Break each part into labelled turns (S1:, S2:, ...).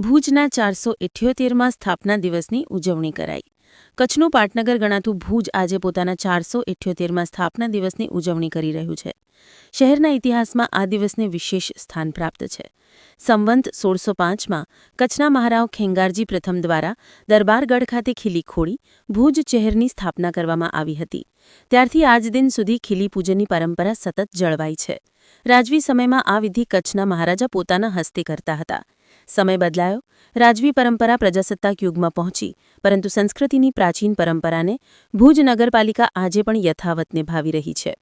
S1: ભુજના ચારસો ઇઠ્યોતેરમાં સ્થાપના દિવસની ઉજવણી કરાઈ. કચ્છનું પાટનગર ગણાતું ભુજ આજે પોતાના ચારસો ઇઠ્યોતેરમાં સ્થાપના દિવસની ઉજવણી કરી રહ્યું છે. શહેરના ઇતિહાસમાં આ દિવસને વિશેષ સ્થાન પ્રાપ્ત છે. સંવંત સોળસો પાંચમાં કચ્છના મહારાવ ખેંગારજી પ્રથમ દ્વારા દરબારગઢ ખાતે ખીલી ખોડી ભુજ શહેરની સ્થાપના કરવામાં આવી હતી. ત્યારથી આજ દિન સુધી ખીલી પૂજનની પરંપરા સતત જળવાઈ છે. રાજવી સમયમાં આ વિધિ કચ્છના મહારાજા પોતાના હસ્તે કરતા હતા. સમય બદલાયો. રાજવી પરંપરા પ્રજાસત્તાક યુગમાં પહોંચી, પરંતુ સંસ્કૃતિની પ્રાચીન પરંપરાને ભુજ નગરપાલિકા આજે પણ યથાવત નિભાવી રહી છે.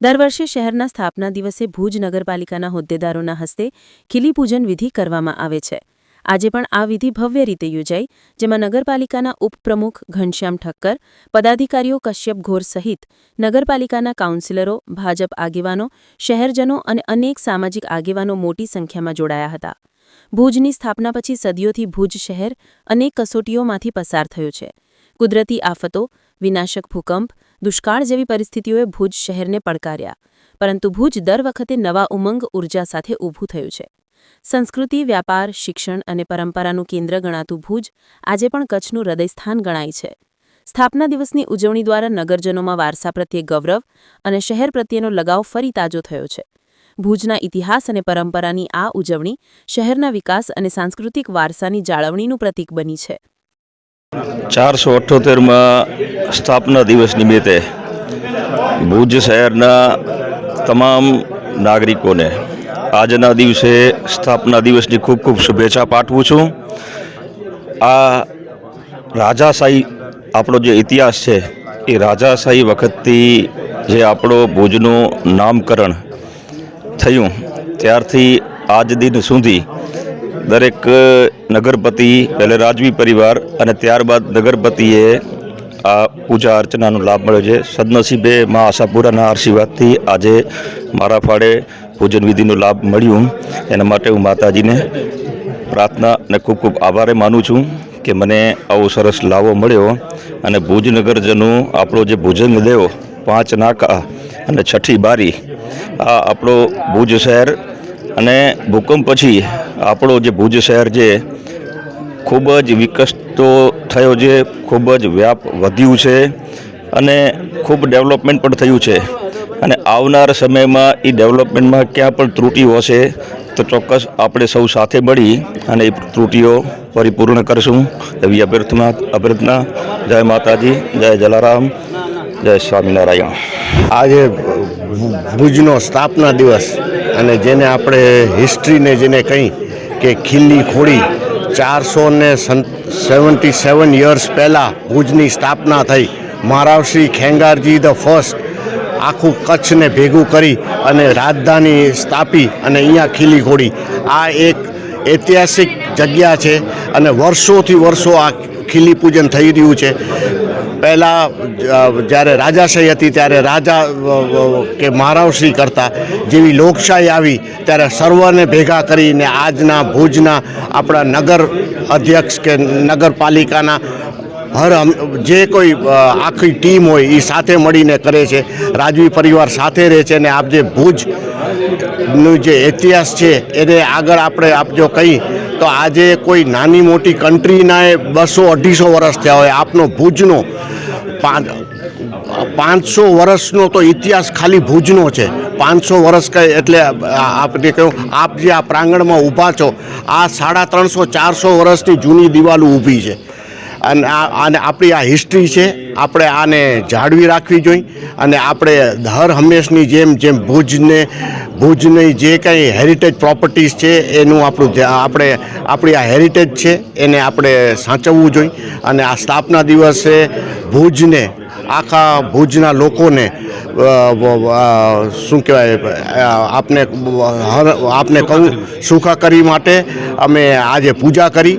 S1: દર વર્ષે શહેરના સ્થાપના દિવસે ભુજ નગરપાલિકાના હોદ્દેદારોના હસ્તે ખીલીપૂજન વિધિ કરવામાં આવે છે. આજે પણ આ વિધિ ભવ્ય રીતે યોજાઈ, જેમાં નગરપાલિકાના ઉપપ્રમુખ ઘનશ્યામ ઠક્કર, પદાધિકારીઓ કશ્યપ ઘોર સહિત નગરપાલિકાના કાઉન્સિલરો, ભાજપ આગેવાનો, શહેરજનો અને અનેક સામાજિક આગેવાનો મોટી સંખ્યામાં જોડાયા હતા. ભુજની સ્થાપના પછી સદીઓથી ભુજ શહેર અનેક કસોટીઓમાંથી પસાર થયું છે. કુદરતી આફતો, વિનાશક ભૂકંપ, દુષ્કાળ જેવી પરિસ્થિતિઓએ ભુજ શહેરને પડકાર્યા. પરંતુ ભુજ દર વખતે નવા ઉમંગ ઊર્જા સાથે ઊભું થયું છે. સંસ્કૃતિ, વ્યાપાર, શિક્ષણ અને પરંપરાનું કેન્દ્ર ગણાતું ભુજ આજે પણ કચ્છનું હૃદયસ્થાન ગણાય છે. સ્થાપના દિવસની ઉજવણી દ્વારા નગરજનોમાં વારસા પ્રત્યે ગૌરવ અને શહેર પ્રત્યેનો લગાવ ફરી તાજો થયો છે. ભુજના ઇતિહાસ અને પરંપરાની આ ઉજવણી શહેરના વિકાસ અને સાંસ્કૃતિક વારસાની જાળવણીનું પ્રતીક બની છે.
S2: ચારસો અઠ્ઠોતેરમાં સ્થાપના દિવસ નિમિત્તે ભુજ શહેરના તમામ નાગરિકોને આજના દિવસે સ્થાપના દિવસની ખૂબ ખૂબ શુભેચ્છા પાઠવું છું. આ રાજાશાહી આપણો જે ઇતિહાસ છે, એ રાજાશાહી વખતથી જે આપણો ભુજનું નામકરણ થયું. ત્યારથી આજ દિન સુધી દરેક નગરપતિ પહેલે રાજવી પરિવાર અને ત્યારબાદ નગરપતિએ આ પૂજા અર્ચનાનો લાભ મળ્યો છે. સદનસીબે મા આશાપુરાના આશીર્વાદથી આજે મારા ફાળે પૂજન વિધિનો લાભ મળ્યું. એના માટે હું માતાજીને પ્રાર્થના અને ખૂબ ખૂબ આભારે માનું છું કે મને આવો સરસ લાવો મળ્યો અને ભુજનગરજનો આપણો જે ભોજન લેવો પાંચ નાકા અને છઠ્ઠી બારી આ આપણો ભુજ શહેર અને ભૂકંપ પછી આપણો જે ભુજ શહેર છે, ખૂબ જ વિકસતો થયો છે, ખૂબ જ વ્યાપ વધ્યું છે અને ખૂબ ડેવલપમેન્ટ પણ થયું છે. અને આવનાર સમયમાં એ ડેવલપમેન્ટમાં ક્યાં પણ ત્રુટીઓ હશે, તો ચોક્કસ આપણે સૌ સાથે મળી અને એ ત્રુટીઓ પરિપૂર્ણ કરશું. એવી અભ્યર્થના અભ્યર્થના, જય માતાજી, જય જલારામ. જય સ્વામિનારાયણ.
S3: આજે ભુજનો સ્થાપના દિવસ અને જેને આપણે હિસ્ટ્રીને જેને કહી કે ખીલ્લી ખોડી ચારસો ને સેવન્ટી સેવન યર્સ પહેલાં ભુજની સ્થાપના થઈ. મહારાવશ્રી ખેંગારજી ધ ફર્સ્ટ આખું કચ્છને ભેગું કરી અને રાજધાની સ્થાપી અને અહીંયા ખીલી ખોડી આ એક ઐતિહાસિક જગ્યા છે અને વર્ષોથી વર્ષો આ ખીલી પૂજન થઈ રહ્યું છે. પહેલાં જ્યારે રાજાશાહી હતી, ત્યારે રાજા કે મહારાવશ્રી કરતા જેવી લોકશાહી આવી, ત્યારે સર્વને ભેગા કરીને આજના ભુજના આપણા નગર અધ્યક્ષ કે નગરપાલિકાના હર જે કોઈ આખી ટીમ હોય એ સાથે મળીને કરે છે. રાજવી પરિવાર સાથે રહે છે અને આપ જે ભુજનું જે ઇતિહાસ છે, એને આગળ આપણે આપ જો કહી તો આજે કોઈ નાની મોટી કન્ટ્રીના બસો અઢીસો વર્ષ થયા હોય. આપનો ભુજનો પાંચસો વર્ષનો તો ઇતિહાસ ખાલી ભુજનો છે. પાંચસો વર્ષ કહે એટલે આપને કહ્યું આપ જે આ પ્રાંગણમાં ઊભા છો, આ સાડા ત્રણસો ચારસો વર્ષની જૂની દિવાલો ઊભી છે. અને આ અને આપણી આ હિસ્ટ્રી છે. આપણે આને જાળવી રાખવી જોઈએ અને આપણે હર હંમેશની જેમ જેમ ભુજને ભુજની જે કંઈ હેરિટેજ પ્રોપર્ટીઝ છે, એનું આપણું આપણે આપણી આ હેરિટેજ છે, એને આપણે સાચવવું જોઈએ. અને આ સ્થાપના દિવસે ભુજને આખા ભુજના લોકોને શું કહેવાય આપને હર આપને કહું સુખાકારી માટે અમે આજે પૂજા કરી.